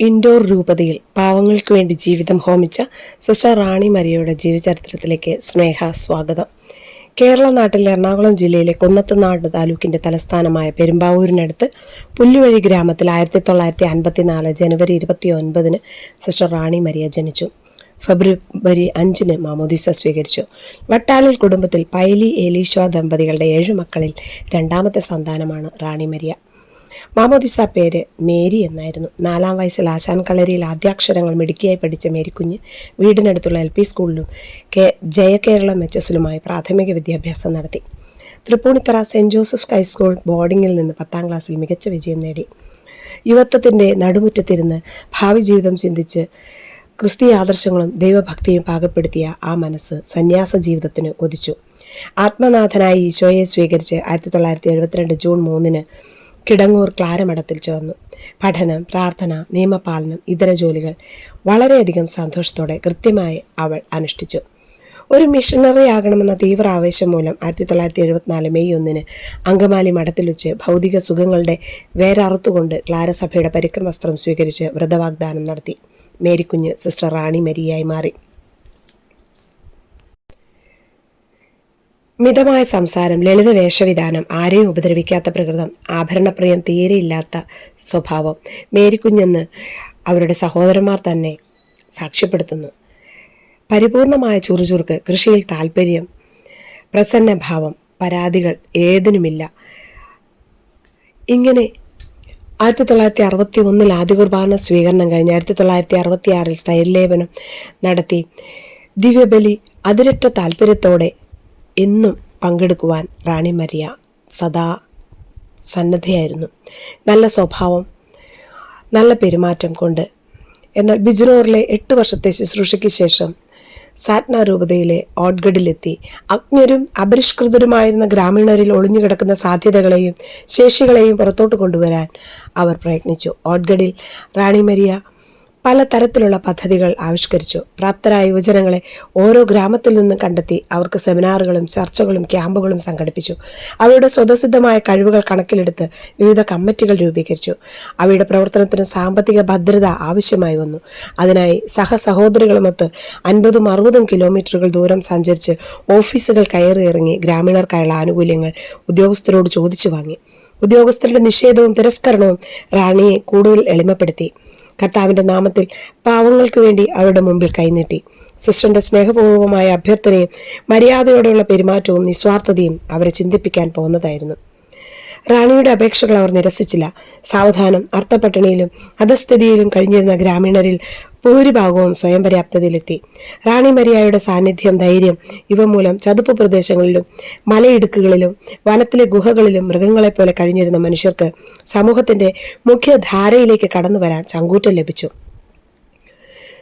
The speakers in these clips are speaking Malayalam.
ഇൻഡോർ രൂപതയിൽ പാവങ്ങൾക്ക് വേണ്ടി ജീവിതം ഹോമിച്ച സിസ്റ്റർ റാണി മരിയയുടെ ജീവചരിത്രത്തിലേക്ക് സ്നേഹ സ്വാഗതം. കേരള നാട്ടിൽ എറണാകുളം ജില്ലയിലെ കുന്നത്തുനാട് താലൂക്കിന്റെ തലസ്ഥാനമായ പെരുമ്പാവൂരിനടുത്ത് പുല്ലുവഴി ഗ്രാമത്തിൽ ആയിരത്തി തൊള്ളായിരത്തി അൻപത്തിനാല് ജനുവരി ഇരുപത്തി ഒൻപതിന് സിസ്റ്റർ റാണി മരിയ ജനിച്ചു. ഫെബ്രുവരി അഞ്ചിന് മാമോദിസ സ്വീകരിച്ചു. വട്ടാലിൽ കുടുംബത്തിൽ പൈലി ഏലീശ്വ ദമ്പതികളുടെ ഏഴു മക്കളിൽ രണ്ടാമത്തെ സന്താനമാണ് റാണി മരിയ. മാമോദിസ പേര് മേരി എന്നായിരുന്നു. നാലാം വയസ്സിൽ ആശാൻ കളരിയിൽ ആദ്യാക്ഷരങ്ങൾ മിടുക്കിയായി പഠിച്ച മേരിക്കുഞ്ഞ് വീടിനടുത്തുള്ള എൽ പി സ്കൂളിലും കെ ജയകേരളം എച്ച് എസിലുമായി പ്രാഥമിക വിദ്യാഭ്യാസം നടത്തി. Tripunithura saint Joseph high school ബോർഡിങ്ങിൽ നിന്ന് പത്താം ക്ലാസ്സിൽ മികച്ച വിജയം നേടി. യുവത്വത്തിന്റെ നടുമുറ്റത്തിരുന്ന് ഭാവി ജീവിതം ചിന്തിച്ച് ക്രിസ്തീയ ആദർശങ്ങളും ദൈവഭക്തിയും പാകപ്പെടുത്തിയ ആ മനസ്സ് സന്യാസ ജീവിതത്തിന് കൊതിച്ചു. ആത്മനാഥനായി ഈശോയെ സ്വീകരിച്ച് ആയിരത്തി തൊള്ളായിരത്തി എഴുപത്തിരണ്ട് ജൂൺ മൂന്നിന് കിടങ്ങൂർ ക്ലാരമഠത്തിൽ ചേർന്നു. പഠനം പ്രാർത്ഥന നിയമപാലനം ഇതര ജോലികൾ വളരെയധികം സന്തോഷത്തോടെ കൃത്യമായി അവൾ അനുഷ്ഠിച്ചു. ഒരു മിഷണറി ആകണമെന്ന തീവ്ര ആവേശം മൂലം ആയിരത്തി തൊള്ളായിരത്തി എഴുപത്തിനാല് മെയ് ഒന്നിന് അങ്കമാലി മഠത്തിൽ വെച്ച് ഭൗതിക സുഖങ്ങളുടെ വേരറുത്തുകൊണ്ട് ക്ലാരസഭയുടെ പരിക്രമ വസ്ത്രം സ്വീകരിച്ച് വ്രതവാഗ്ദാനം നടത്തി. മേരിക്കുഞ്ഞ് സിസ്റ്റർ റാണി മരിയായി മാറി. മിതമായ സംസാരം ലളിത വേഷവിധാനം ആരെയും ഉപദ്രവിക്കാത്ത പ്രകൃതം ആഭരണപ്രിയം തീരെയില്ലാത്ത സ്വഭാവം മേരിക്കുഞ്ഞെന്ന് അവരുടെ സഹോദരന്മാർ തന്നെ സാക്ഷ്യപ്പെടുത്തുന്നു. പരിപൂർണമായ ചുറുചുറുക്ക് കൃഷിയിൽ താല്പര്യം പ്രസന്നഭാവം പരാതികൾ ഏതിനുമില്ല. ഇങ്ങനെ ആയിരത്തി തൊള്ളായിരത്തി അറുപത്തി ഒന്നിൽ ആദ്യ കുർബാന സ്വീകരണം കഴിഞ്ഞ് ആയിരത്തി തൊള്ളായിരത്തി അറുപത്തി ആറിൽ സ്ഥൈര്യലേപനം നടത്തി ദിവ്യബലി അതിരറ്റ താല്പര്യത്തോടെ എന്നും പങ്കെടുക്കുവാൻ റാണി മരിയ സദാ സന്നദ്ധയായിരുന്നു. നല്ല സ്വഭാവം നല്ല പെരുമാറ്റം കൊണ്ട്. എന്നാൽ ബിജ്നോറിലെ എട്ട് വർഷത്തെ ശുശ്രൂഷയ്ക്ക് ശേഷം സാറ്റ്ന രൂപതയിലെ ഓഡ്ഗഡിലെത്തി. അജ്ഞരും അപരിഷ്കൃതരുമായിരുന്ന ഗ്രാമീണരിൽ ഒളിഞ്ഞുകിടക്കുന്ന സാധ്യതകളെയും ശേഷികളെയും പുറത്തോട്ട് കൊണ്ടുവരാൻ അവർ പ്രയത്നിച്ചു. ഓഡ്ഗഡിൽ റാണി മരിയ പല തരത്തിലുള്ള പദ്ധതികൾ ആവിഷ്കരിച്ചു. പ്രാപ്തരായ യുവജനങ്ങളെ ഓരോ ഗ്രാമത്തിൽ നിന്നും കണ്ടെത്തി അവർക്ക് സെമിനാറുകളും ചർച്ചകളും ക്യാമ്പുകളും സംഘടിപ്പിച്ചു. അവരുടെ സ്വതസിദ്ധമായ കഴിവുകൾ കണക്കിലെടുത്ത് വിവിധ കമ്മിറ്റികൾ രൂപീകരിച്ചു. അവയുടെ പ്രവർത്തനത്തിന് സാമ്പത്തിക ഭദ്രത ആവശ്യമായി വന്നു. അതിനായി സഹസഹോദരികളുമൊത്ത് അൻപതും അറുപതും കിലോമീറ്ററുകൾ ദൂരം സഞ്ചരിച്ച് ഓഫീസുകൾ കയറി ഇറങ്ങി ഗ്രാമീണർക്കായുള്ള ആനുകൂല്യങ്ങൾ ഉദ്യോഗസ്ഥരോട് ചോദിച്ചു വാങ്ങി. ഉദ്യോഗസ്ഥരുടെ നിഷേധവും തിരസ്കരണവും റാണിയെ കൂടുതൽ എളിമപ്പെടുത്തി. കർത്താവിന്റെ നാമത്തിൽ പാവങ്ങൾക്ക് വേണ്ടി അവരുടെ മുമ്പിൽ കൈനീട്ടി. സിസ്റ്ററിന്റെ സ്നേഹപൂർവമായ അഭ്യർത്ഥനയും മര്യാദയോടെയുള്ള പെരുമാറ്റവും നിസ്വാർത്ഥതയും അവരെ ചിന്തിപ്പിക്കാൻ പോകുന്നതായിരുന്നു. റാണിയുടെ അപേക്ഷകൾ അവർ നിരസിച്ചില്ല. സാവധാനം അർത്ഥപട്ടണിയിലും അധസ്ഥിതിയിലും കഴിഞ്ഞിരുന്ന ഗ്രാമീണരിൽ ഭൂരിഭാഗവും സ്വയം പര്യാപ്തതയിലെത്തി. റാണി മരിയായുടെ സാന്നിധ്യം ധൈര്യം ഇവ മൂലം ചതുപ്പ് പ്രദേശങ്ങളിലും മലയിടുക്കുകളിലും വനത്തിലെ ഗുഹകളിലും മൃഗങ്ങളെപ്പോലെ കഴിഞ്ഞിരുന്ന മനുഷ്യർക്ക് സമൂഹത്തിന്റെ മുഖ്യധാരയിലേക്ക് കടന്നു വരാൻ ചങ്കൂറ്റം ലഭിച്ചു.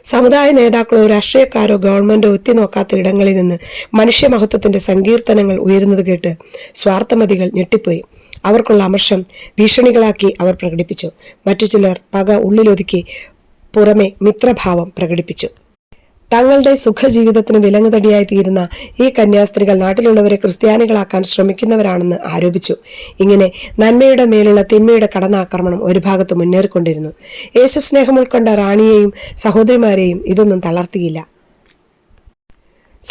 സമുദായ നേതാക്കളോ രാഷ്ട്രീയക്കാരോ ഗവൺമെന്റോ എത്തിനോക്കാത്ത ഇടങ്ങളിൽ നിന്ന് മനുഷ്യമഹത്വത്തിന്റെ സങ്കീർത്തനങ്ങൾ ഉയരുന്നത് കേട്ട് സ്വാർത്ഥമതികൾ ഞെട്ടിപ്പോയി. അവർക്കുള്ള അമർഷം ഭീഷണികളാക്കി അവർ പ്രകടിപ്പിച്ചു. മറ്റു ചിലർ പക ഉള്ളിലൊതുക്കി പുറമെ മിത്രഭാവം പ്രകടിപ്പിച്ചു. തങ്ങളുടെ സുഖജീവിതത്തിന് വിലങ്ങുതടിയായി തീരുന്ന ഈ കന്യാസ്ത്രീകൾ നാട്ടിലുള്ളവരെ ക്രിസ്ത്യാനികളാക്കാൻ ശ്രമിക്കുന്നവരാണെന്ന് ആരോപിച്ചു. ഇങ്ങനെ നന്മയുടെ മേലുള്ള തിന്മയുടെ കടന്നാക്രമണം ഒരു ഭാഗത്ത് മുന്നേറിക്കൊണ്ടിരുന്നു. യേശുസ്നേഹം ഉൾക്കൊണ്ട റാണിയെയും സഹോദരിമാരെയും ഇതൊന്നും തളർത്തിയില്ല.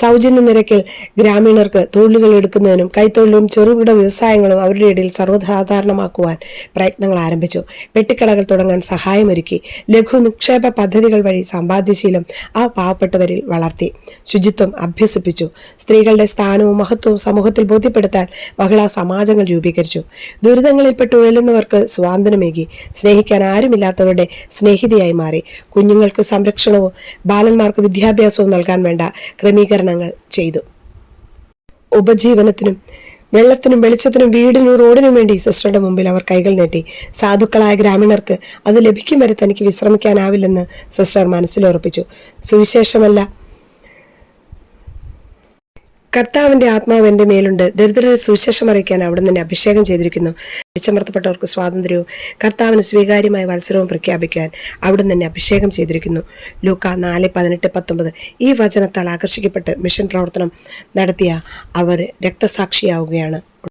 സൗജന്യ നിരക്കിൽ ഗ്രാമീണർക്ക് തൊഴിലുകൾ എടുക്കുന്നതിനും കൈത്തൊഴിലും ചെറുകിട വ്യവസായങ്ങളും അവരുടെ ഇടയിൽ സർവസാധാരണമാക്കുവാൻ പ്രയത്നങ്ങൾ ആരംഭിച്ചു. പെട്ടിക്കടകൾ തുടങ്ങാൻ സഹായമൊരുക്കി. ലഘു നിക്ഷേപ പദ്ധതികൾ വഴി സമ്പാദ്യശീലം ആ പാവപ്പെട്ടവരിൽ വളർത്തി. ശുചിത്വം അഭ്യസിപ്പിച്ചു. സ്ത്രീകളുടെ സ്ഥാനവും മഹത്വവും സമൂഹത്തിൽ ബോധ്യപ്പെടുത്താൻ മഹിളാ സമാജങ്ങൾ രൂപീകരിച്ചു. ദുരിതങ്ങളിൽപ്പെട്ട് ഉയലുന്നവർക്ക് സ്വാതന്ത്ര്യമേകി. സ്നേഹിക്കാൻ ആരുമില്ലാത്തവരുടെ സ്നേഹിതയായി മാറി. കുഞ്ഞുങ്ങൾക്ക് സംരക്ഷണവും ബാലന്മാർക്ക് വിദ്യാഭ്യാസവും നൽകാൻ വേണ്ട ക്രമീകരണങ്ങൾ ചെയ്തു. ഉപജീവനത്തിനും വെള്ളത്തിനും വെളിച്ചത്തിനും വീടിനും റോഡിനും വേണ്ടി സിസ്റ്ററുടെ മുമ്പിൽ അവർ കൈകൾ നീട്ടി. സാധുക്കളായ ഗ്രാമീണർക്ക് അത് ലഭിക്കും വരെ തനിക്ക് വിശ്രമിക്കാനാവില്ലെന്ന് സിസ്റ്റർ മനസ്സിലുറപ്പിച്ചു. സുവിശേഷമല്ല കർത്താവിന്റെ ആത്മാവ് എന്റെ മേലുണ്ട്. ദരിദ്രരെ സുവിശേഷം അറിയിക്കാൻ അവിടെ നിന്ന് അഭിഷേകം ചെയ്തിരിക്കുന്നു. അടിച്ചമർത്തപ്പെട്ടവർക്ക് സ്വാതന്ത്ര്യവും കർത്താവിന് സ്വീകാര്യമായ മത്സരവും പ്രഖ്യാപിക്കാൻ അവിടെ നിന്ന് അഭിഷേകം ചെയ്തിരിക്കുന്നു. ലൂക്ക നാല് പതിനെട്ട് പത്തൊമ്പത്. ഈ വചനത്താൽ ആകർഷിക്കപ്പെട്ട് മിഷൻ പ്രവർത്തനം നടത്തിയ അവർ രക്തസാക്ഷിയാവുകയാണ്.